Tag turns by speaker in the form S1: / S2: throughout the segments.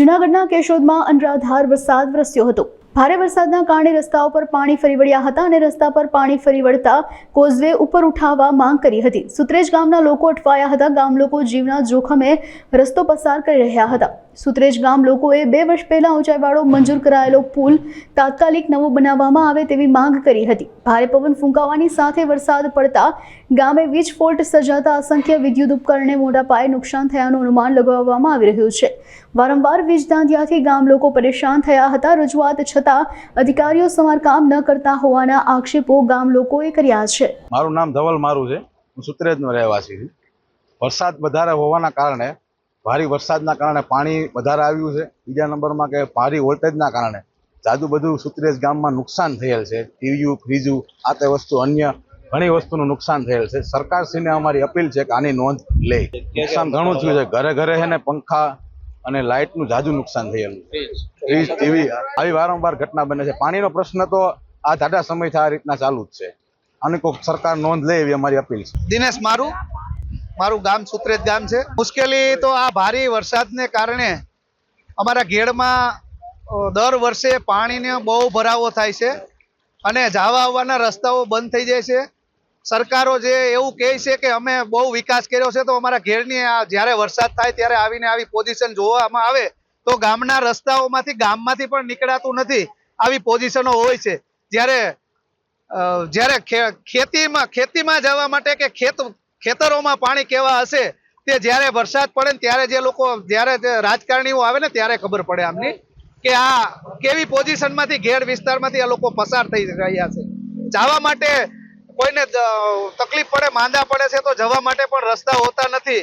S1: જૂનાગઢના કેશોદમાં અનરાધાર વરસાદ વરસ્યો હતો. ભારે વરસાદના કારણે રસ્તાઓ પર પાણી ફરી વળ્યા હતા અને રસ્તા પર પાણી ફરી વળતા કોઝવે ઉપર ઉઠાવવા માંગ કરી હતી. સુત્રેજ ગામના લોકો અટવાયા હતા. ગામ લોકો જીવના જોખમે રસ્તો પસાર કરી રહ્યા હતા. સુત્રેજ ગામ લોકોએ બે વર્ષ પહેલા ઊંચાઈવાળો મંજૂર કરાયેલો પુલ તાત્કાલિક નવો બનાવવામાં આવે તેવી માંગ કરી હતી. ભારે પવન ફૂંકાવાની સાથે વરસાદ પડતા ગામે વીજ ફોલ્ટ સર્જાતા અસંખ્ય વિદ્યુત ઉપકરણને મોટા પાયે નુકસાન થયાનું અનુમાન લગાવવામાં આવી રહ્યું છે. વારંવાર વીજ દાંધિયાથી ગામ લોકો પરેશાન થયા હતા. રજૂઆત છતાં અધિકારીઓ સમારકામ ન કરતા હોવાના આક્ષેપો ગામ લોકોએ કર્યા છે.
S2: મારું નામ ધવલ મારું છે. હું સુત્રેજનો રહેવાસી છું. વરસાદ વધારે હોવાના કારણે ભારે વરસાદના કારણે પાણી વધારે આવ્યું છે. બીજા નંબરમાં કે ભારે વોલ્ટેજના કારણે જાદુ બધું સુત્રેજ ગામમાં નુકસાન થયેલ છે. ટીવીયું ફ્રીજું આ તે વસ્તુ અન્ય ઘણી વસ્તુનું નુકસાન થયેલ છે. સરકારશ્રીને અમારી અપીલ છે કે આની નોંધ લે. નુકસાન ઘણું થયું છે. ઘરે ઘરે છે ને પંખા અને લાઇટનું જાજુ નુકસાન થયેલું ફ્રીજ, ટીવી, આવી વારંવાર ઘટના બને છે. પાણીનો પ્રશ્ન તો આ જાડા સમયથી આ રીતના ચાલુ જ છે. આની કોઈ સરકાર નોંધ લે એવી અમારી અપીલ છે.
S3: દિનેશ મારું. મારું ગામ સુત્રેજ ગામ છે. મુશ્કેલી તો આ ભારે વરસાદને કારણે અમારા ઘેડમાં દર વર્ષે પાણીને બહુ ભરાવો થાય છે અને જવા આવવાના રસ્તાઓ બંધ થઈ જાય છે. સરકારો જે એવું કહે છે કે અમે બહુ વિકાસ કર્યો છે, તો અમારા ઘેરની આ જ્યારે વરસાદ થાય ત્યારે આવીને આવી પોઝિશન જોવામાં આવે, તો ગામના રસ્તાઓમાંથી, ગામમાંથી પણ નીકળાતું નથી આવી પોઝિશનો હોય છે. જ્યારે જ્યારે ખેતીમાં ખેતીમાં જવા માટે કે ખેત ખેતરોમાં પાણી કેવા હશે તે જ્યારે વરસાદ પડે ને ત્યારે જે લોકો જ્યારે રાજકારણીઓ આવે ને ત્યારે ખબર પડે આમની કે આ કેવી પોઝિશનમાંથી ઘેર વિસ્તારમાંથી આ લોકો પસાર થઈ રહ્યા છે. જવા માટે કોઈને તકલીફ પડે, માંદા પડે છે તો જવા માટે પણ રસ્તા હોતા નથી.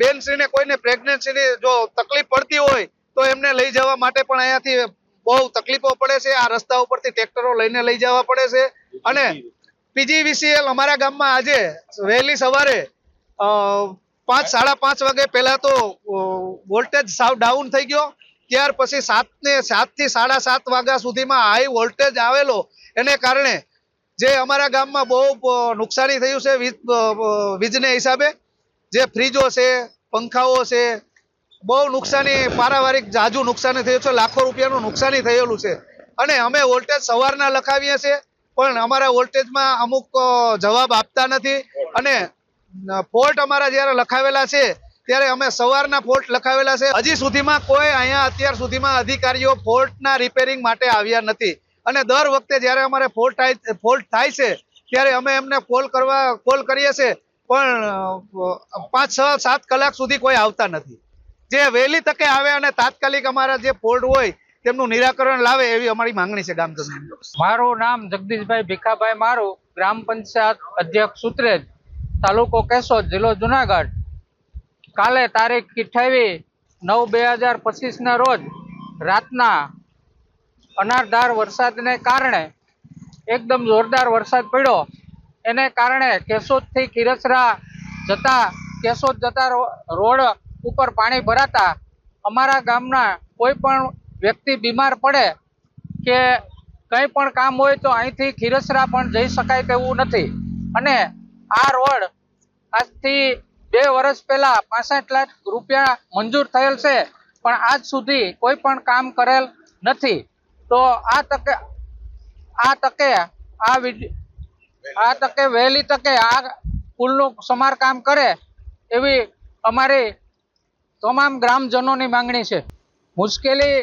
S3: બેનશ્રીને કોઈને પ્રેગ્નન્સીની જો તકલીફ પડતી હોય તો એમને લઈ જવા માટે પણ અહીંયાથી બહુ તકલીફો પડે છે. આ રસ્તા ઉપરથી ટ્રેક્ટરો લઈને લઈ જવા પડે છે અને પીજીવીસીએલ અમારા ગામમાં આજે વહેલી સવારે પાંચ, સાડા પાંચ વાગે પહેલાં તો વોલ્ટેજ સાવ ડાઉન થઈ ગયો. ત્યાર પછી સાત ને સાત સાડા સાત વાગ્યા સુધીમાં હાઈ વોલ્ટેજ આવેલો. એને કારણે જે અમારા ગામમાં બહુ નુકસાની થયું છે વીજ વીજને હિસાબે, જે ફ્રીજો છે, પંખાઓ છે, બહુ નુકસાની, પારાવારિક જાજુ નુકસાની થયું છે, લાખો રૂપિયાનું નુકસાની થયેલું છે. અને અમે વોલ્ટેજ સવારના લખાવીએ છીએ. પણ અમારા વોલ્ટેજમાં અમુક જવાબ આપતા નથી. અને ફોલ્ટ અમારા જ્યારે લખાવેલા છે, ત્યારે અમે સવારના ફોલ્ટ લખાવેલા છે. હજી સુધીમાં કોઈ અહીંયા અત્યાર સુધીમાં અધિકારીઓ ફોલ્ટના રિપેરિંગ માટે આવ્યા નથી. અને દર વખતે જ્યારે અમારે ફોલ્ટ થાય ફોલ્ટ થાય છે, ત્યારે અમે એમને કોલ કરવા, કોલ કરીએ છીએ. પણ પાંચ, છ, સાત કલાક સુધી કોઈ આવતા નથી. જે વહેલી તકે આવે અને તાત્કાલિક અમારા જે ફોલ્ટ હોય તેમનું નિરાકરણ લાવે એવી અમારી માંગણી છે ગામજનોની.
S4: મારું નામ જગદીશભાઈ ભીખાભાઈ મારું, ગ્રામ પંચાયત અધ્યક્ષ સુત્રેજ, તાલુકો કેશોદ, જિલ્લો જુનાગઢ. કાલે તારીખ અઠ્યાવીસ નવ બે હજાર પચીસના રોજ રાતના અનારધાર વરસાદને કારણે એકદમ જોરદાર વરસાદ પડ્યો. એને કારણે કેશોદથી ખીરસરા જતા, કેશોદ જતા રોડ ઉપર પાણી ભરાતા અમારા ગામના કોઈ પણ વ્યક્તિ બીમાર પડે કે કંઈ પણ કામ હોય તો અહીંથી ખીરસરા પણ જઈ શકાય તેવું નથી. અને આ રોડ આજથી બે વર્ષ પહેલા પાસઠ લાખ રૂપિયા મંજૂર થયેલ છે, પણ આજ સુધી કોઈ પણ કામ કરેલ નથી. તો આ તકે આ તકે, આ આ તકે, વહેલી તકે આ પુલનું સમારકામ કરે એવી અમારી તમામ ગ્રામજનોની માંગણી છે. મુશ્કેલી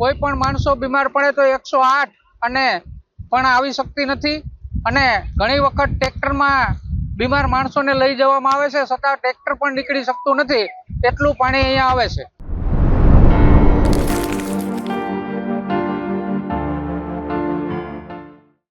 S4: કોઈ પણ માણસો બીમાર પડે તો એકસો આઠ અને પણ આવી શકતી નથી. અને ઘણી વખત ટ્રેક્ટરમાં બીમાર માણસોને લઈ જવામાં આવે છે, છતાં ટ્રેક્ટર પણ નીકળી શકતું નથી. એટલું પાણી અહીંયા આવે છે.